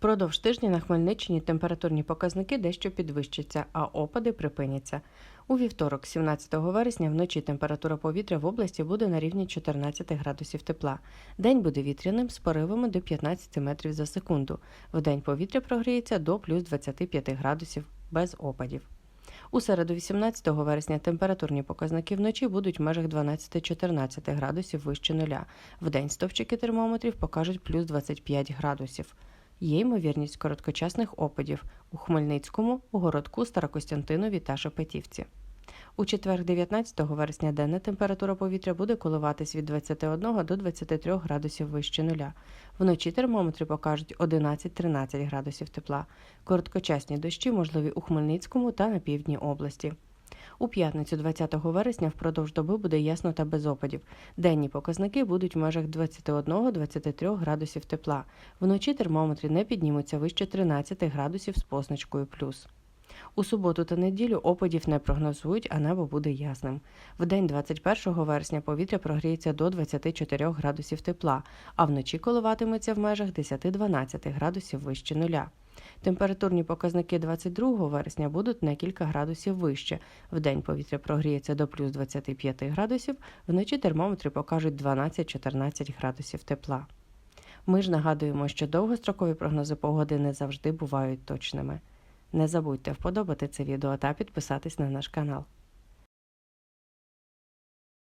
Впродовж тижня на Хмельниччині температурні показники дещо підвищаться, а опади припиняться. У вівторок, 17 вересня, вночі температура повітря в області буде на рівні 14 градусів тепла. День буде вітряним з поривами до 15 метрів за секунду. Вдень повітря прогріється до плюс 25 градусів без опадів. У середу 18 вересня температурні показники вночі будуть в межах 12-14 градусів вище нуля. Вдень стовпчики термометрів покажуть плюс 25 градусів. Є ймовірність короткочасних опадів у Хмельницькому, у городку Старокостянтинові та Шепетівці. У четвер, 19 вересня, денна температура повітря буде коливатись від 21 до 23 градусів вище нуля. Вночі термометри покажуть 11-13 градусів тепла. Короткочасні дощі можливі у Хмельницькому та на півдні області. У п'ятницю 20 вересня впродовж доби буде ясно та без опадів. Денні показники будуть в межах 21-23 градусів тепла. Вночі термометри не піднімуться вище 13 градусів з позначкою плюс. У суботу та неділю опадів не прогнозують, а небо буде ясним. В день 21 вересня повітря прогріється до 24 градусів тепла, а вночі коливатиметься в межах 10-12 градусів вище нуля. Температурні показники 22 вересня будуть на кілька градусів вище. В день повітря прогріється до плюс 25 градусів, вночі термометри покажуть 12-14 градусів тепла. Ми ж нагадуємо, що довгострокові прогнози погоди не завжди бувають точними. Не забудьте вподобати це відео та підписатись на наш канал.